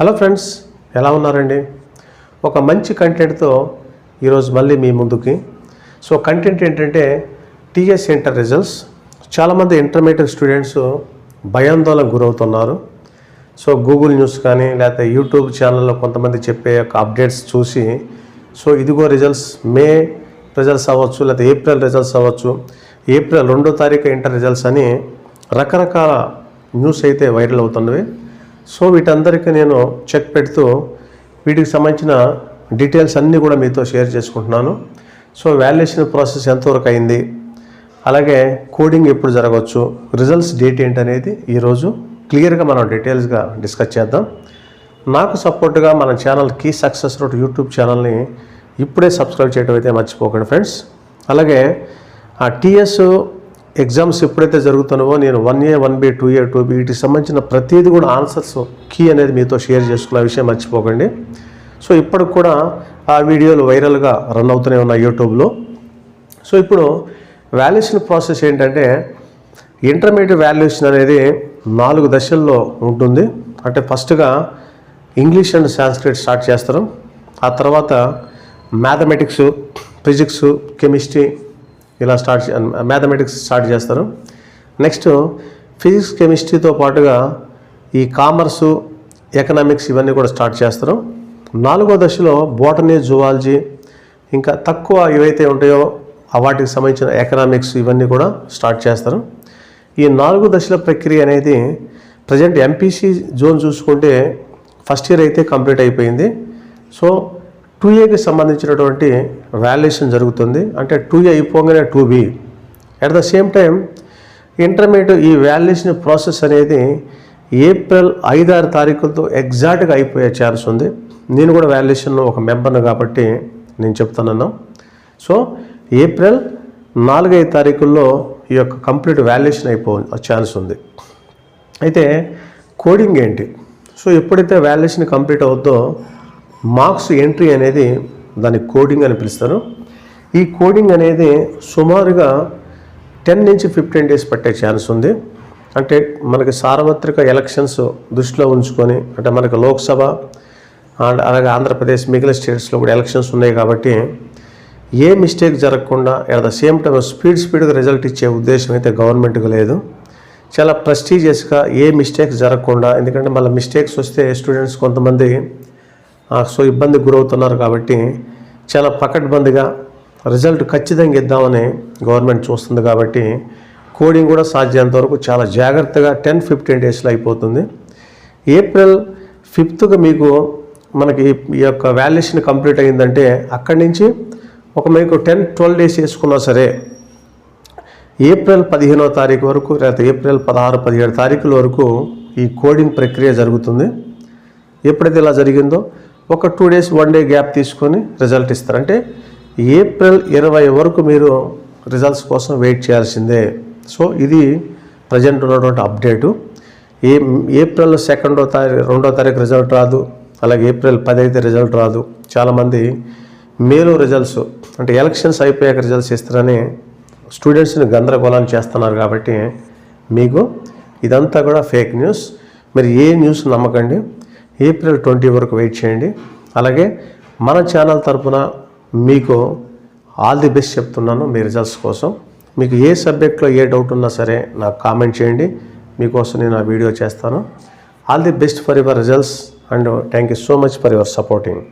Hello friends ఎలా ఉన్నారండి? ఒక మంచి కంటెంట్తో ఈరోజు మళ్ళీ మీ ముందుకి. సో కంటెంట్ ఏంటంటే టీఎస్ ఇంటర్ రిజల్ట్స్. చాలామంది ఇంటర్మీడియట్ స్టూడెంట్స్ భయాందోళనకు గురవుతున్నారు. సో గూగుల్ న్యూస్ కానీ లేకపోతే యూట్యూబ్ ఛానల్లో కొంతమంది చెప్పే యొక్క అప్డేట్స్ చూసి సో ఇదిగో రిజల్ట్స్ మే రిజల్ట్స్ అవ్వచ్చు లేకపోతే ఏప్రిల్ రిజల్ట్స్ అవ్వచ్చు ఏప్రిల్ రెండో తారీఖు ఇంటర్ రిజల్ట్స్ అని రకరకాల న్యూస్ అయితే వైరల్ అవుతున్నవి. సో వీటందరికీ నేను చెక్ పెడుతూ వీటికి సంబంధించిన డీటెయిల్స్ అన్నీ కూడా మీతో షేర్ చేసుకుంటున్నాను. సో వాల్యుయేషన్ ప్రాసెస్ ఎంతవరకు అయింది? అలాగే కోడింగ్ ఎప్పుడు జరగవచ్చు? రిజల్ట్స్ డేట్ ఏంటనేది ఈరోజు క్లియర్గా మనం డీటెయిల్స్గా డిస్కస్ చేద్దాం. నాకు సపోర్ట్గా మన ఛానల్ కీ సక్సెస్ రోడ్ యూట్యూబ్ ఛానల్ని ఇప్పుడే సబ్స్క్రైబ్ చేయడం అయితే మర్చిపోకండి ఫ్రెండ్స్. అలాగే ఆ టీఎస్ ఎగ్జామ్స్ ఎప్పుడైతే జరుగుతున్నావో నేను one A one B two A two B వీటికి సంబంధించిన ప్రతిదీ కూడా ఆన్సర్స్ కీ అనేది మీతో షేర్ చేసుకున్న విషయం మర్చిపోకండి. సో ఇప్పటికి కూడా ఆ వీడియోలు వైరల్గా రన్ అవుతూనే ఉన్నాయి యూట్యూబ్లో. సో ఇప్పుడు వాల్యుయేషన్ ప్రాసెస్ ఏంటంటే ఇంటర్మీడియట్ వాల్యుయేషన్ అనేది నాలుగు దశల్లో ఉంటుంది. అంటే ఫస్ట్గా ఇంగ్లీష్ అండ్ సాంస్క్రిట్ స్టార్ట్ చేస్తారు. ఆ తర్వాత మ్యాథమెటిక్స్ ఫిజిక్స్ కెమిస్ట్రీ ఇలా స్టార్ట్ మ్యాథమెటిక్స్ స్టార్ట్ చేస్తారు. నెక్స్ట్ ఫిజిక్స్ కెమిస్ట్రీతో పాటుగా ఈ కామర్సు ఎకనామిక్స్ ఇవన్నీ కూడా స్టార్ట్ చేస్తారు. నాలుగో దశలో బోటనీ జువాలజీ ఇంకా తక్కువ ఏవైతే ఉంటాయో వాటికి సంబంధించిన ఎకనామిక్స్ ఇవన్నీ కూడా స్టార్ట్ చేస్తారు. ఈ నాలుగు దశల ప్రక్రియ అనేది ప్రజెంట్ ఎంపీసీ జోన్ చూసుకుంటే ఫస్ట్ ఇయర్ అయితే కంప్లీట్ అయిపోయింది. సో టూ ఏకి సంబంధించినటువంటి వాల్యుయేషన్ జరుగుతుంది. అంటే టూ ఏ అయిపోగానే two B. At the same time intermediate ఈ వాల్యుయేషన్ ప్రాసెస్ అనేది ఏప్రిల్ ఐదారు తారీఖులతో ఎగ్జాక్ట్గా అయిపోయే ఛాన్స్ ఉంది. నేను కూడా వాల్యుయేషన్లో ఒక మెంబర్ను కాబట్టి నేను చెప్తున్నాను. సో ఏప్రిల్ నాలుగైదు తారీఖుల్లో ఈ యొక్క కంప్లీట్ వాల్యుయేషన్ అయిపో ఛాన్స్ ఉంది. అయితే కోడింగ్ ఏంటి? సో ఎప్పుడైతే వాల్యుయేషన్ కంప్లీట్ అవుద్దో మార్క్స్ ఎంట్రీ అనేది దాన్ని కోడింగ్ అని పిలుస్తారు. ఈ కోడింగ్ అనేది సుమారుగా టెన్ నుంచి ఫిఫ్టీన్ డేస్ పట్టే ఛాన్స్ ఉంది. అంటే మనకి సార్వత్రిక ఎలక్షన్స్ దృష్టిలో ఉంచుకొని అంటే మనకి లోక్సభ అండ్ అలాగే ఆంధ్రప్రదేశ్ మిగిలిన స్టేట్స్లో కూడా ఎలక్షన్స్ ఉన్నాయి కాబట్టి ఏ మిస్టేక్ జరగకుండా at the same time speed స్పీడ్గా రిజల్ట్ ఇచ్చే ఉద్దేశం అయితే గవర్నమెంట్కి లేదు. చాలా ప్రెస్టీజియస్గా ఏ మిస్టేక్స్ జరగకుండా ఎందుకంటే మళ్ళీ మిస్టేక్స్ వస్తే స్టూడెంట్స్ కొంతమంది సో ఇబ్బందికి గురవుతున్నారు కాబట్టి చాలా పకడ్బందీగా రిజల్ట్ ఖచ్చితంగా ఇద్దామని గవర్నమెంట్ చూస్తుంది కాబట్టి కోడింగ్ కూడా సాధ్యంత వరకు చాలా జాగ్రత్తగా టెన్ ఫిఫ్టీన్ డేస్లో అయిపోతుంది. ఏప్రిల్ ఫిఫ్త్గా మీకు మనకి ఈ యొక్క వాల్యుయేషన్ కంప్లీట్ అయిందంటే అక్కడి నుంచి ఒక మీకు టెన్ ట్వెల్వ్ డేస్ వేసుకున్నా సరే ఏప్రిల్ పదిహేనో తారీఖు వరకు లేకపోతే ఏప్రిల్ పదహారు పదిహేడు తారీఖుల వరకు ఈ కోడింగ్ ప్రక్రియ జరుగుతుంది. ఎప్పుడైతే ఇలా జరిగిందో ఒక two days one day gap తీసుకొని రిజల్ట్ ఇస్తారు. అంటే ఏప్రిల్ ఇరవై వరకు మీరు రిజల్ట్స్ కోసం వెయిట్ చేయాల్సిందే. సో ఇది ప్రజెంట్ ఉన్నటువంటి అప్డేటు ఏ ఏప్రిల్ సెకండో తారీఖు రెండో తారీఖు రిజల్ట్ రాదు. అలాగే ఏప్రిల్ పది అయితే రిజల్ట్ రాదు. చాలామంది మేలో రిజల్ట్స్ అంటే ఎలక్షన్స్ అయిపోయాక రిజల్ట్స్ ఇస్తారని స్టూడెంట్స్ని గందరగోళాన్ని చేస్తున్నారు కాబట్టి మీకు ఇదంతా కూడా ఫేక్ న్యూస్ మీరు ఏ న్యూస్ నమ్మకండి. ఏప్రిల్ ట్వంటీ వరకు వెయిట్ చేయండి. అలాగే మన ఛానల్ తరపున మీకు ఆల్ ది బెస్ట్ చెప్తున్నాను మీ రిజల్ట్స్ కోసం. మీకు ఏ సబ్జెక్ట్లో ఏ డౌట్ ఉన్నా సరే నాకు కామెంట్ చేయండి. మీకోసం నేను ఆ వీడియో చేస్తాను. All the best for your results and thank you so much for your supporting.